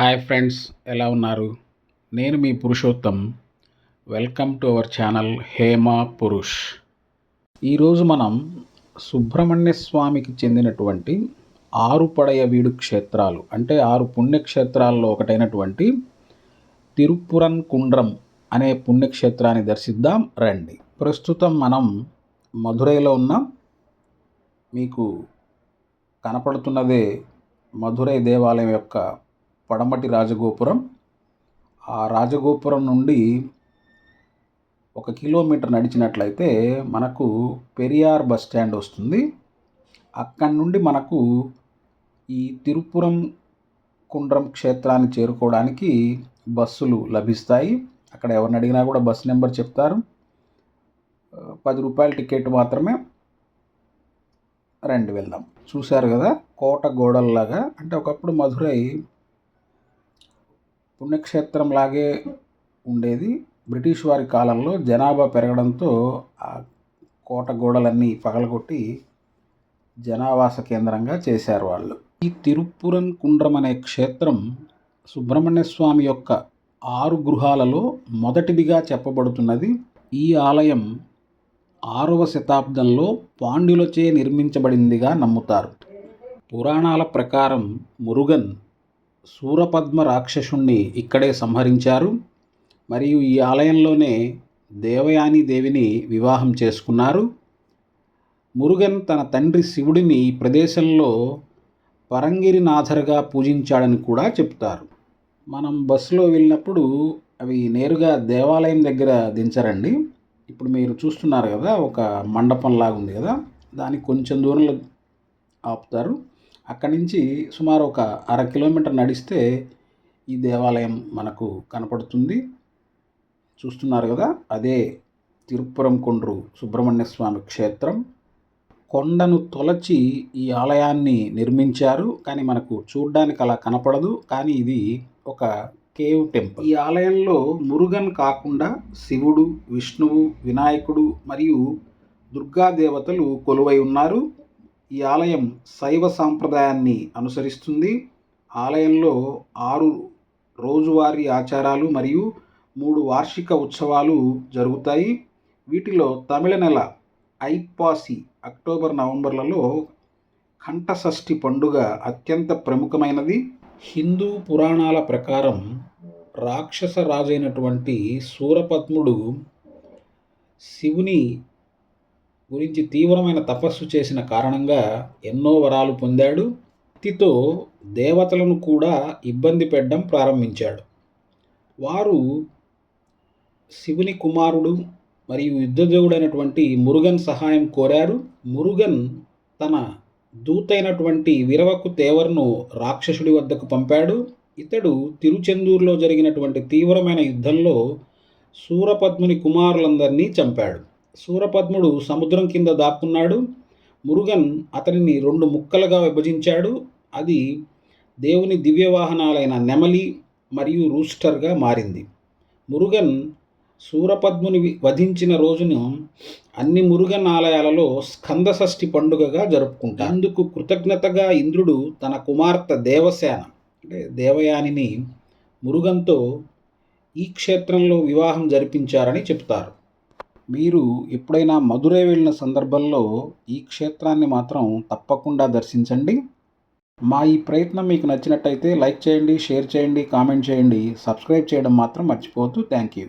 Hi friends ఎలా ఉన్నారు? నేను మీ Purushottam. Welcome to our channel Hema Purush. ఈరోజు మనం సుబ్రహ్మణ్య స్వామికి చెందినటువంటి ఆరు పడయ వీడు క్షేత్రాలు అంటే ఆరు పుణ్యక్షేత్రాల్లో ఒకటైనటువంటి తిరుపురన్ కుండ్రం అనే పుణ్యక్షేత్రాన్ని దర్శిద్దాం రండి. ప్రస్తుతం మనం మధురైలో ఉన్నాం. మీకు కనపడుతున్నదే మధురై దేవాలయం యొక్క పడమటి రాజగోపురం. ఆ రాజగోపురం నుండి ఒక కిలోమీటర్ నడిచినట్లయితే మనకు పెరియార్ బస్ స్టాండ్ వస్తుంది. అక్కడి నుండి మనకు ఈ తిరుపురం కుండ్రం క్షేత్రాన్ని చేరుకోవడానికి బస్సులు లభిస్తాయి. అక్కడ ఎవరిని అడిగినా కూడా బస్ నెంబర్ చెప్తారు. పది రూపాయల టికెట్ మాత్రమే రండి వెళ్దాం. చూశారు కదా కోట గోడల్లాగా అంటే ఒకప్పుడు మధురై పుణ్యక్షేత్రం లాగే ఉండేది. బ్రిటిష్ వారి కాలంలో జనాభా పెరగడంతో ఆ కోట గోడలన్నీ పగలగొట్టి జనావాస కేంద్రంగా చేశారు వాళ్ళు. ఈ తిరుప్పురన్ కుండ్రం అనే క్షేత్రం సుబ్రహ్మణ్య స్వామి యొక్క ఆరు గృహాలలో మొదటిదిగా చెప్పబడుతున్నది. ఈ ఆలయం ఆరవ శతాబ్దంలో పాండ్యులచే నిర్మించబడిందిగా నమ్ముతారు. పురాణాల ప్రకారం మురుగన్ సూరపద్మ రాక్షసుణ్ణి ఇక్కడే సంహరించారు. మరియు ఈ ఆలయంలోనే దేవయాని దేవిని వివాహం చేసుకున్నారు. మురుగన్ తన తండ్రి శివుడిని ఈ ప్రదేశంలో పరంగిరినాథర్గా పూజించాడని కూడా చెప్తారు. మనం బస్సులో వెళ్ళినప్పుడు అవి నేరుగా దేవాలయం దగ్గర దించరండి. ఇప్పుడు మీరు చూస్తున్నారు కదా ఒక మండపం లాగా ఉంది కదా దానికి కొంచెం దూరంలో ఆపుతారు. అక్కడి నుంచి సుమారు ఒక అర కిలోమీటర్ నడిస్తే ఈ దేవాలయం మనకు కనపడుతుంది. చూస్తున్నారు కదా అదే తిరుపురం కొండ్రు సుబ్రహ్మణ్య స్వామి క్షేత్రం. కొండను తొలచి ఈ ఆలయాన్ని నిర్మించారు కానీ మనకు చూడ్డానికి అలా కనపడదు. కానీ ఇది ఒక కేవ్ టెంపుల్. ఈ ఆలయంలో మురుగన్ కాకుండా శివుడు విష్ణువు వినాయకుడు మరియు దుర్గా దేవతలు కొలువై ఉన్నారు. ఈ ఆలయం శైవ సాంప్రదాయాన్ని అనుసరిస్తుంది. ఆలయంలో ఆరు రోజువారీ ఆచారాలు మరియు మూడు వార్షిక ఉత్సవాలు జరుగుతాయి. వీటిలో తమిళ నెల ఐపాసి అక్టోబర్ నవంబర్లలో కంఠషష్ఠి పండుగ అత్యంత ప్రముఖమైనది. హిందూ పురాణాల ప్రకారం రాక్షస రాజైనటువంటి సూరపద్ముడు శివుని గురించి తీవ్రమైన తపస్సు చేసిన కారణంగా ఎన్నో వరాలు పొందాడు. భక్తితో దేవతలను కూడా ఇబ్బంది పెట్టడం ప్రారంభించాడు. వారు శివుని కుమారుడు మరియు యుద్ధదేవుడైనటువంటి మురుగన్ సహాయం కోరారు. మురుగన్ తన దూతైనటువంటి విరవకు తేవర్ను రాక్షసుడి వద్దకు పంపాడు. ఇతడు తిరుచెందూరులో జరిగినటువంటి తీవ్రమైన యుద్ధంలో సూరపద్ముని కుమారులందరినీ చంపాడు. సూరపద్ముడు సముద్రం కింద దాక్కున్నాడు. మురుగన్ అతనిని రెండు ముక్కలుగా విభజించాడు. అది దేవుని దివ్యవాహనాలైన నెమలి మరియు రూస్టర్గా మారింది. మురుగన్ సూరపద్ముని వధించిన రోజును అన్ని మురుగన్ ఆలయాలలో స్కందషష్ఠి పండుగగా జరుపుకుంటారు. అందుకు కృతజ్ఞతగా ఇంద్రుడు తన కుమార్తె దేవసేన అంటే దేవయానిని మురుగన్తో ఈ క్షేత్రంలో వివాహం జరిపించారని చెప్తారు. మీరు ఎప్పుడైనా మధురై వెళ్ళిన సందర్భంలో ఈ క్షేత్రాన్ని మాత్రం తప్పకుండా దర్శించండి. మా ఈ ప్రయత్నం మీకు నచ్చినట్టయితే లైక్ చేయండి షేర్ చేయండి కామెంట్ చేయండి సబ్స్క్రైబ్ చేయడం మాత్రం మర్చిపోవద్దు. Thank you.